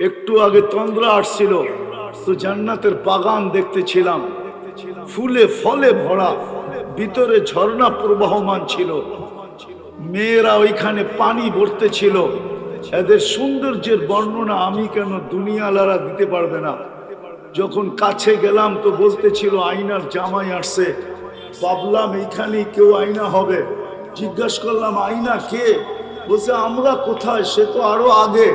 একটু আগে তন্দ্রা আসছিল, তো জান্নাতের বাগান দেখতেছিলাম। ফুলে ফলে ভরা, ভিতরে ঝর্ণা প্রবাহমান ছিল। মেয়েরা ওইখানে পানি ভরতে ছিল এদের সৌন্দর্যের বর্ণনা আমি কেন দুনিয়ালারা দিতে পারবে না? যখন কাছে গেলাম তো বলতেছিল আইনার জামাই আসছে। ভাবলাম এইখানে কেউ আইনা হবে। জিজ্ঞাসা করলাম আইনা কে? বলছে, আমরা কোথায়? সে তো আরও আগে।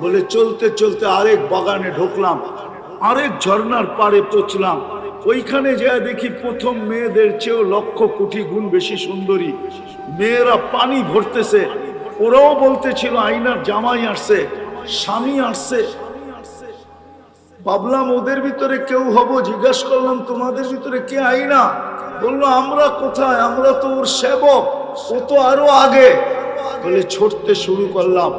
বলে, চলতে চলতে আরেক বাগানে ঢুকলাম, আরেক ঝর্ণার পাড়ে পৌঁছলাম। ওইখানে যা দেখি প্রথম মেয়েদের চেয়েও লক্ষ কোটি গুণ বেশি সুন্দরী। মেয়েরা পানি ভরতেছে, ওরাও বলতেছিল আইনার জামাই আসছে, স্বামী আসছে। ভাবলাম, ওদের ভিতরে কেউ হব? জিজ্ঞাসা করলাম, তোমাদের ভিতরে কে আইনা বলল, আমরা কোথায়? আমরা তো ওর সেবক, ও তো আরও আগে। বলে ছড়তে শুরু করলাম।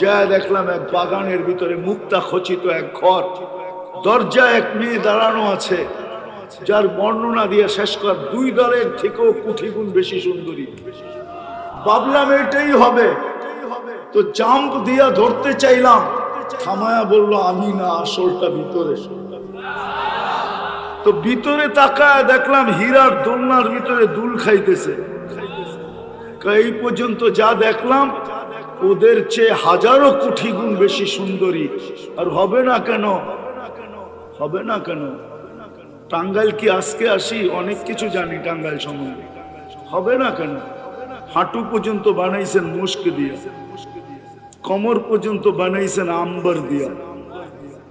যা দেখলাম এক বাগানের ভিতরে মুক্তা খচিত এক ঘর। দরজা এক মেয়ে দাঁড়ানো আছে, যার বর্ণনা দিয়ে শেষ কর, দুই দলের থেকেও কুঠি গুণ বেশি সুন্দরী। ভাবলাম এটাই হবে। তো জাম্প দিয়া ধরতে চাইলাম। থামায়া বলল, আমি না, আসলটা ভিতরে। তো ভিতরে তাকায় দেখলাম হীরার দোলনার ভিতরে দুল খাইতেছে। এই পর্যন্ত যা দেখলাম ওদের চেয়ে হাজারো কোটি গুণ বেশি সুন্দরী। আর হবে না কেন? হবে না কেন? টাঙ্গাইল কি আজকে আসি? অনেক কিছু জানি টাঙ্গাইল সম্বন্ধে। হবে না কেন? হাঁটু পর্যন্ত বানাইছেন মুস্ক দিয়ে। কমর পর্যন্ত বানাইছেন আম্বার দিয়া।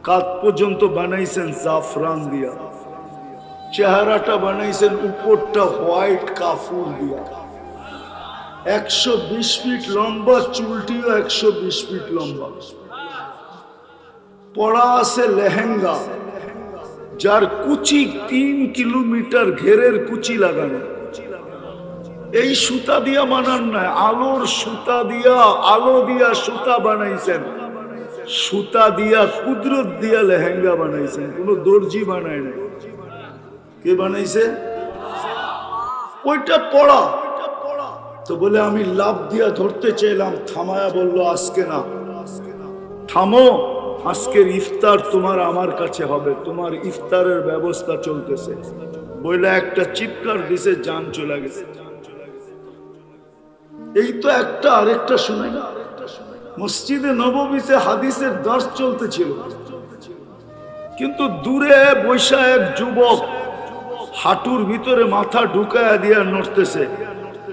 কাত পর্যন্ত বানাইছেন জাফরান দিয়া। চেহারাটা বানাইছেন উপরটা হোয়াইট কাফুর দিয়া। একশো বিশ ফিট লম্বা, চুলটিও একশো বিশ ফিট লম্বা। পড়া আছে লেহেঙ্গা, যার কুচি তিন কিলোমিটার ঘেরের কুচি লাগানো। এই সুতা দিয়া বানান নাই, আলোর সুতা দিয়া, আলো দিয়া সুতা বানাইছেন। সুতা দিয়া কুদরত দিয়া লেহেঙ্গা বানাইছেন, কোন দর্জি বানায় নাই। কে বানাইছে? ওইটা পড়া। তো বলে আমি লাভ দিয়া ধরতে চাইলাম, থামায়া বলল, আজকে না। থামো, আজকের ইফতার তোমার আমার কাছে হবে, তোমার ইফতারের ব্যবস্থা চলতেছে। বইলা একটা চিৎকার দিছে, যান চলে গেছে। এই তো একটা আরেকটা শুনে না মসজিদে নবমীতে হাদিসের দর্শ চলতেছিল। কিন্তু দূরে বৈশা এক যুবক হাঁটুর ভিতরে মাথা ঢুকায়া দিয়া নড়তেছে।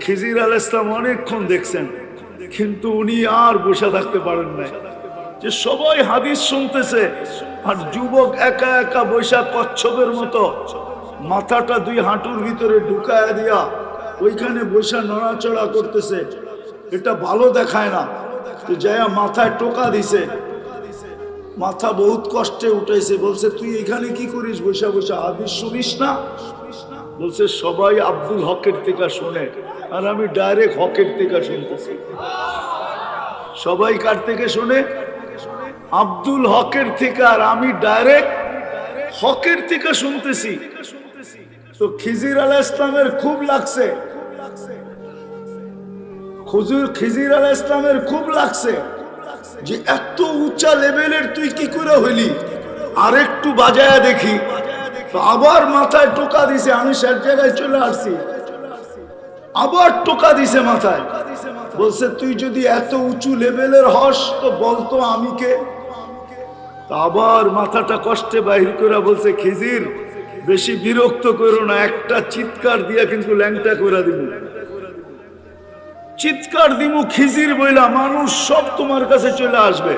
খিজির আল ইসলাম অনেকক্ষণ দেখছেন, কিন্তু উনি আর বসে থাকতে পারেন নাই। যে সবাই হাদিস শুনতেছে, আর যুবক একা একা বৈশা কচ্ছপের মতো, মাথাটা দুই হাঁটুর ভিতরে ঢুকায়া দিয়া ওইখানে বৈশা নড়াচড়া করতেছে। এটা ভালো দেখায় না তো যাইয়া মাথায় টোকা দিছে। মাথা বহুত কষ্টে উঠাইছে, বলছে, তুই এখানে কি করিস বৈশা বৈশা হাদিস শুনিস না? বলছে, সবাই আব্দুল হকের থেকে শোনে, আর আমি ডাইরেক্ট হকের থেকে শুনতেছি। সবাই কার থেকে শোনে? আব্দুল হকের থেকে, আর আমি ডাইরেক্ট হকের থেকে শুনতেছি। তো খিজির আল ইসলামের খুব লাগছে। খুজুর খিজির আল ইসলামের খুব লাগছে যে, এত উঁচা লেভেলের তুই কি করে হইলি? আর একটু বাজায়া দেখি। তো আবার মাথায় টোকা দিছে, আমি সব জায়গায় চলে আসছি। আবার টোকা দিছে মাথায়। বলছে, তুই যদি এত উঁচু লেভেলের হস, তো বলতো আমি কে? আবার মাথাটা কষ্টে বাহির করে বলছে, খিজির, বেশি বিরক্ত করো না, একটা চিৎকার দিয়া কিন্তু ল্যাংটা করে দিব। চিৎকার দিমু খিজির বইলা, মানুষ সব তোমার কাছে চলে আসবে।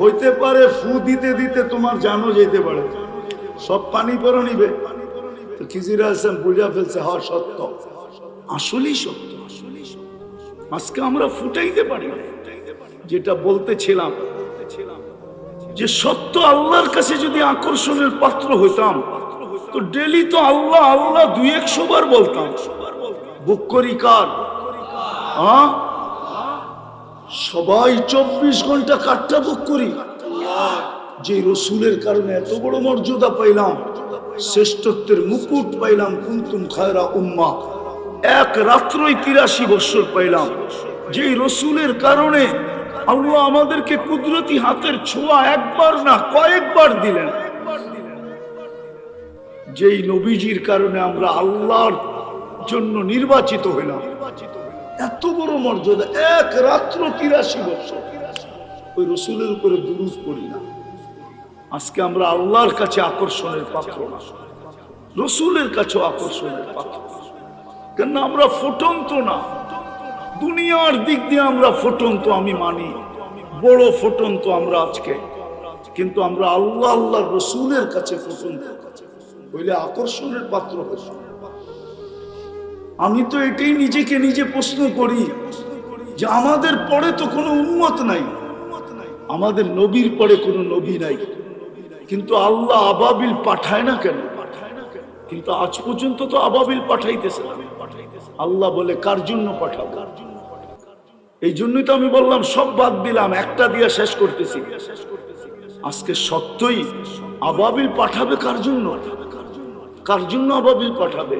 হইতে পারে ফু দিতে দিতে তোমার জানো যেতে পারে। সব পানি পরে নিবে। তো খিজির আসেন বুঝা ফেলছে হওয়া সত্য। আসলেই সত্য। আজকে আমরা ফুটাইতে পারি। যেটা বলতেছিলাম, যে সত্য আল্লাহর কাছে যদি আকর্ষণের পাত্র হইতাম, তো ডেলি তো আল্লাহ আল্লাহ দুই একশো বার বলতাম, বুক করি কার? সবাই চব্বিশ ঘণ্টা কাঠটা বুক করি। যে রসুলের কারণে এত বড় মর্যাদা পাইলাম, শ্রেষ্ঠত্বের মুকুট পাইলাম, কুন্তুম খায়রা উম্মা। এক রাত্রই তিরাশি বৎসর পাইলাম। যেই রসুলের কারণে আল্লাহ আমাদেরকে কুদরতি হাতের ছোঁয়া একবার না কয়েকবার দিলেন। যেই নবীজির কারণে আমরা আল্লাহর জন্য নির্বাচিত হইলাম। এত বড় মর্যাদা, এক রাত্র তিরাশি বছর ওই রসুলের উপরে দুরুজ করি না। আজকে আমরা আল্লাহর কাছে আকর্ষণের পাত্র না, রসুলের কাছেও আকর্ষণের পাত্র। কেন আমরা ফুটন্ত না, দুনিয়ার দিক দিয়ে আমরা ফুটন্ত, আমি মানি। বড় ফুটন্ত আমরা আজকে। কিন্তু আমরা আল্লাহ আল্লাহ রসুলের কাছে ফুটন্ত। বলে আকর্ষণের পাত্র আমি তো এটাই নিজেকে নিজে প্রশ্ন করি যে আমাদের পরে তো কোনো উন্মত নাই। আমাদের নবীর পরে কোনো নবী নাই। কিন্তু আল্লাহ আবাবিল পাঠায় না কেন? পাঠায় না কেন কিন্তু আজ পর্যন্ত তো আবাবিল পাঠাইতেছে। আল্লাহ বলে, কার জন্য পাঠাও? কার জন্য এই জন্যই তো আমি বললাম, সব বাদ দিলাম, একটা দিয়ে শেষ করতেছি। আজকে সত্যই আবাবিল পাঠাবে কার জন্য? কার জন্য আবাবিল পাঠাবে?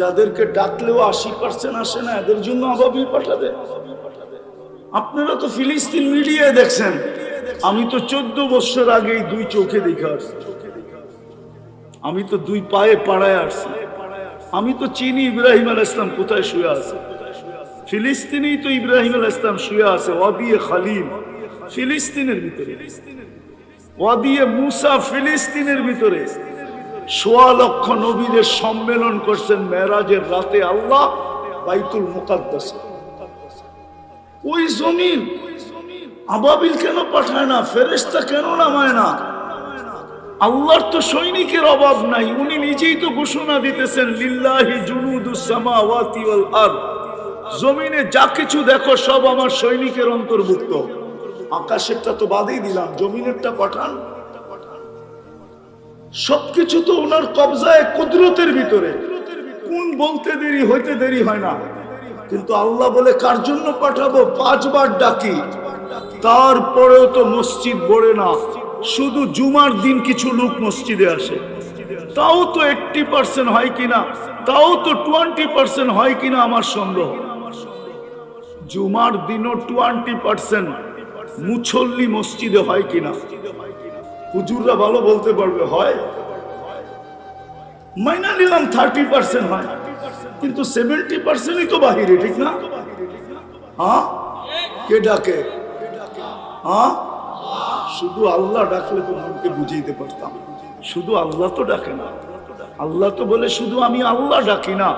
যাদেরকে ডাকলেও আশি পার্সেন্ট আসে না, এদের জন্য আবাবিল পাঠাবে? আপনারা তো ফিলিস্তিন মিডিয়ায় দেখছেন। আমি তো চোদ্দ বছর আগেই দুই চোখে দেখে আসছি। আমি তো দুই পায়ে পাড়ায় আসছি। আমি তো চিনি ইব্রাহিম আল ইসলাম কোথায় শুয়ে আছে? ফিলিস্তিনেই তো ইব্রাহিম আল ইসলাম শুয়ে আছে ওয়াদিয়ে খালিল। ফিলিস্তিনের ভিতরে। ওয়াদিয়ে মুসা ফিলিস্তিনের ভিতরে। সোয়া লক্ষ নবীদের সম্মেলন করছেন মেরাজের রাতে আল্লাহ বাইতুল মুকাদ্দাস। ওই জমিন আবাবিল কেন পাঠায় না? ফেরেস্তা কেন নামায় না? আল্লাহর তো সৈনিকের অভাব নাই। উনি নিজেই তো ঘোষণা দিতেছেন, লিল্লাহি জুনুদুস সামাওয়াতি ওয়াল আরদ। জমিনে যা কিছু দেখো, সব আমার সৈনিকের অন্তর্ভুক্ত। আকাশেরটা তো বাদেই দিলাম। জমিনেরটা পাঠান। সবকিছু তো ওনার কবজায় কুদরতের ভিতরে। কোন বলতে দেরি, হইতে দেরি হয় না। কিন্তু আল্লাহ বলে, কার জন্য পাঠাবো? পাঁচবার ডাকি। তারপরেও তো মসজিদ গড়ে না। শুধু জুমার দিন কিছু লোক মসজিদে আসে। তাও তো এইটটি পার্সেন্ট হয় কিনা? তাও তো টোয়েন্টি পার্সেন্ট হয় কিনা আমার সন্দেহ। জুমার দিনও টোয়েন্টি পার্সেন্ট মুছল্লি মসজিদে হয় কিনা? হুজুররা ভালো বলতে পারবে, হয়। মাইনা নিলাম থার্টি পার্সেন্ট হয়। কিন্তু সেভেন্টি পার্সেন্টই তো বাহিরে, ঠিক না? হ্যাঁ? কে ডাকে? হ্যাঁ? শুধু আল্লাহ ডাকলে তো মনকে বুঝিয়ে পারতাম। শুধু আল্লাহ তো ডাকে না। আল্লাহ তো বলে শুধু আমি আল্লাহ ডাকি না।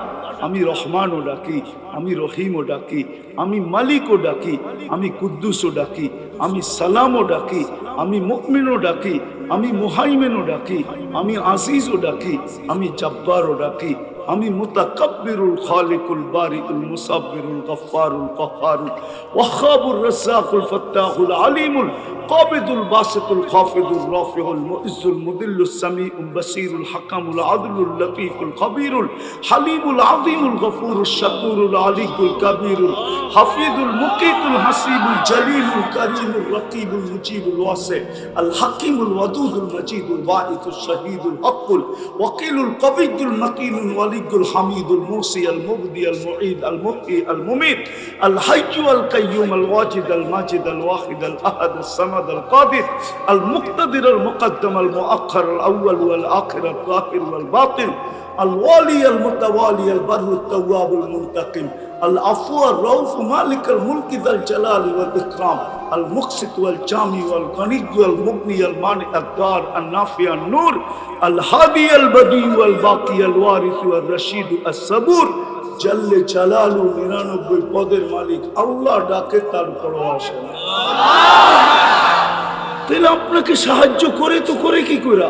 আমি রহমানও ডাকি, আমি রহিমও ডাকি, আমি মালিকও ডাকি, আমি কুদ্দুসও ডাকি, আমি সালামও ডাকি, আমি মুকমিনও ডাকি, আমি মুহাইমেনও ডাকি, আমি আজিজও ডাকি, আমি জব্বারও ডাকি আমি মুতাকাব্বিরুল খালিকুল বারিউল মুসাব্বিরুল গফফারুল কহারুল ওয়াহাবুর রাসাকুল ফাত্তাহুল আলিমুল কাবিদুল বাসিতুল খাফিদুল রাফিউল মুইজুল মুদিল্লুস সামিউল বাসিরুল হাকামুল আদলুল লতীফুল খবীরুল হালিমুল আযীমুল গফুরুল শাকুরুল আলিকুল কাবীরুল হাফিদুল মুকিতুল হাসিবুল জলিলুল কারীমুল রকিবুল মুজিবুল ওয়াসি আল হাকিমুল ওয়াদুদুল মজিদুল ওয়াইতুল শাহীদুল হকুল ওয়াকিলুল কবিদুল মকিনুল ওয়ালি الولي الحميد الموصي المبدي المعيد المحيي المميت الحي والقيوم الواجد الماجد الواحد الأحد الصمد القادر المقتدر المقدم المؤخر الأول والآخر الظاهر والباطن الوالي المتوالي البر التواب المنتقم العفو الرؤوف مالك الملك ذا الجلال والإكرام আল মুকসিত ওয়াল জামি ওয়াল গনিক ওয়াল মুগনি আল মান আদার আল নাফিয়া নূর আল হাদি আল বদি ওয়াল বাকি আল রশিদ আল জাল্লে জালালু নিরানব্বই পদের মালিক আল্লাহ ডাকে তার পরও আসে না আপনাকে সাহায্য করে তো করে কি করে